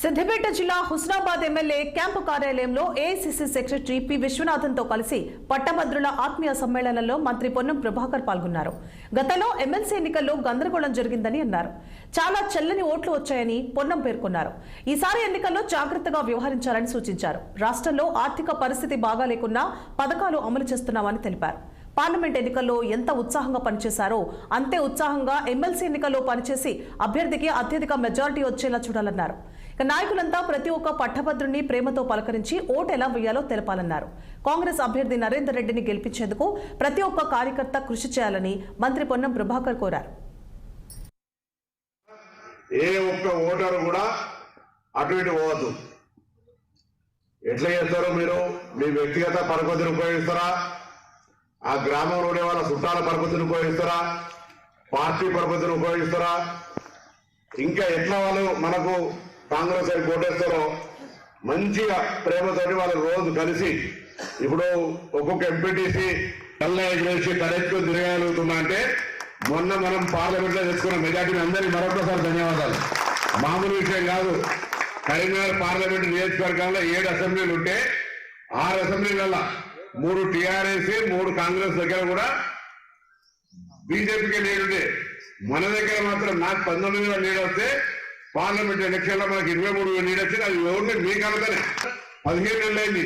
సిద్దిపేట జిల్లా Husnabad MLA camp కార్యాలయంలో AICC secretary P విశ్వనాథన్తో కలిసి పట్టభద్రుల ఆత్మీయ సమ్మేళనంలో మంత్రి పొన్నం ప్రభాకర్ పాల్గొన్నారు. గతంలో ఎమ్మెల్సీ ఎన్నికల్లో గందరగోళం జరిగిందని అన్నారు. చాలా చెల్లని ఓట్లు వచ్చాయని పొన్నం పేర్కొన్నారు. ఈసారి ఎన్నికల్లో జాగ్రత్తగా వ్యవహరించాలని సూచించారు. రాష్ట్రంలో ఆర్థిక పరిస్థితి బాగా లేకున్నా పథకాలు అమలు చేస్తున్నామని తెలిపారు. పార్లమెంట్ ఎన్నికల్లో ఎంత ఉత్సాహంగా పనిచేశారో అంతే ఉత్సాహంగా ఎమ్మెల్సీ ఎన్నికల్లో పనిచేసి అభ్యర్థికి అత్యధిక మెజారిటీ వచ్చేలా చూడాలన్నారు. ఇక నాయకులంతా ప్రతి ఒక్క పట్టభద్రుని ప్రేమతో పలకరించి ఓటు ఎలా వేయాలో తెలపాలన్నారు. కాంగ్రెస్ అభ్యర్థి నరేందర్ రెడ్డిని గెలిపించేందుకు ప్రతి ఒక్క కార్యకర్త కృషి చేయాలని మంత్రి పొన్నం ప్రభాకర్ కోరారు. ఏ ఒక్క ఓటరు కూడా అటు ఇటు పోవద్దు. ఎట్లా చేస్తారో మీరు? మీ వ్యక్తిగత పరపతిని ఉపయోగిస్తారా? ఆ గ్రామంలో ఉండే వాళ్ళ సుట్టాల పరపతిని ఉపయోగిస్తారా? పార్టీ పరపతిని ఉపయోగిస్తారా? ఇంకా ఎట్లా వాళ్ళు మనకు కాంగ్రెస్ సైడ్ కోటేస్తారో మంచిగా ప్రేమతోటి వాళ్ళు రోజు కలిసి ఇప్పుడు ఒక్కొక్క ఎంపీటీసీ కళ్ళ ఎగిరేసి తలెత్తుకొని తిరగలుగుతున్నా అంటే మొన్న మనం పార్లమెంట్లో తెచ్చుకున్న మెజార్టీని అందరికీ మరొకసారి ధన్యవాదాలు. మామూలు విషయం కాదు. కరీంనగర్ పార్లమెంట్ నియోజకవర్గంలో ఏడు అసెంబ్లీలు ఉంటే ఆరు అసెంబ్లీలలో మూడు టీఆర్ఎస్ మూడు కాంగ్రెస్ దగ్గర కూడా బీజేపీకి లీడ్ మన దగ్గర మాత్రం నాకు పంతొమ్మిది వేల లీడ్ వస్తే పార్లమెంట్ ఎలక్షన్లో మనకి ఇరవై మూడు వేల లీడ్ వచ్చింది. అది ఎవరిని మీ కలతనే పదిహేను నెలలైంది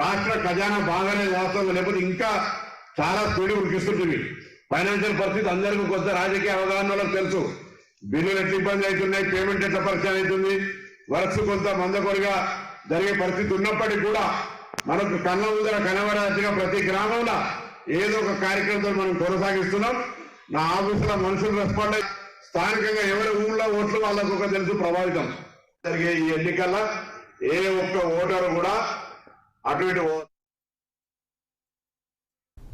రాష్ట్ర ఖజానా బాగానే వాస్తవం లేకపోతే ఇంకా చాలా స్పీడ్ ఉరికిస్తుంటుంది. ఫైనాన్షియల్ పరిస్థితి అందరికీ కొత్త రాజకీయ అవగాహన తెలుసు. బిల్లులు ఎట్లా ఇబ్బంది అవుతున్నాయి పేమెంట్ ఎట్లా పరిచయం అవుతుంది వర్క్స్ కొంత మందకొడిగా జరిగే పరిస్థితి ఉన్నప్పటికీ కూడా మనకు కళ్ళ ముందర కనబడాల్సిన ప్రతి గ్రామంలో ఏదో ఒక కార్యక్రమంతో మనం కొనసాగిస్తున్నాం. నా ఆఫీసులో మనుషులు రెస్పాండ్ అయ్యి స్థానికంగా ఎవరి ఊళ్ళో ఓట్లు వాళ్ళకు ఒక తెలుసు ప్రభావితం. జరిగే ఈ ఎన్నికల్లో ఏ ఒక్క ఓటరు కూడా అటు ఇటు